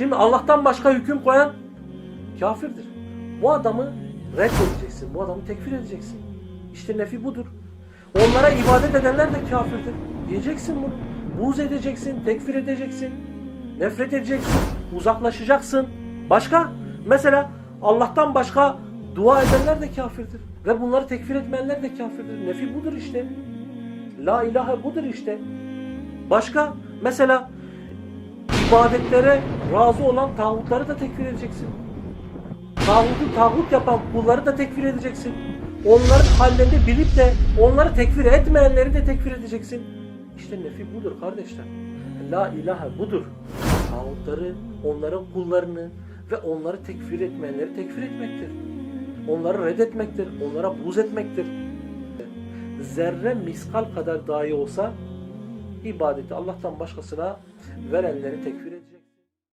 Şimdi Allah'tan başka hüküm koyan kafirdir. Bu adamı reddedeceksin. Bu adamı tekfir edeceksin. İşte nefi budur. Onlara ibadet edenler de kafirdir. Diyeceksin bunu. Buğz edeceksin, tekfir edeceksin. Nefret edeceksin, uzaklaşacaksın. Başka? Mesela Allah'tan başka dua edenler de kafirdir. Ve bunları tekfir etmeyenler de kafirdir. Nefi budur işte. La ilahe budur işte. Başka? Mesela ibadetlere razı olan tağutları da tekfir edeceksin. Tağutu tağut yapan kulları da tekfir edeceksin. Onların hallerini bilip de onları tekfir etmeyenleri de tekfir edeceksin. İşte nefi budur kardeşler. La ilahe budur. Tağutları, onların kullarını ve onları tekfir etmeyenleri tekfir etmektir. Onları reddetmektir. Onlara buz etmektir. Zerre miskal kadar dahi olsa ibadeti Allah'tan başkasına verenleri tekfir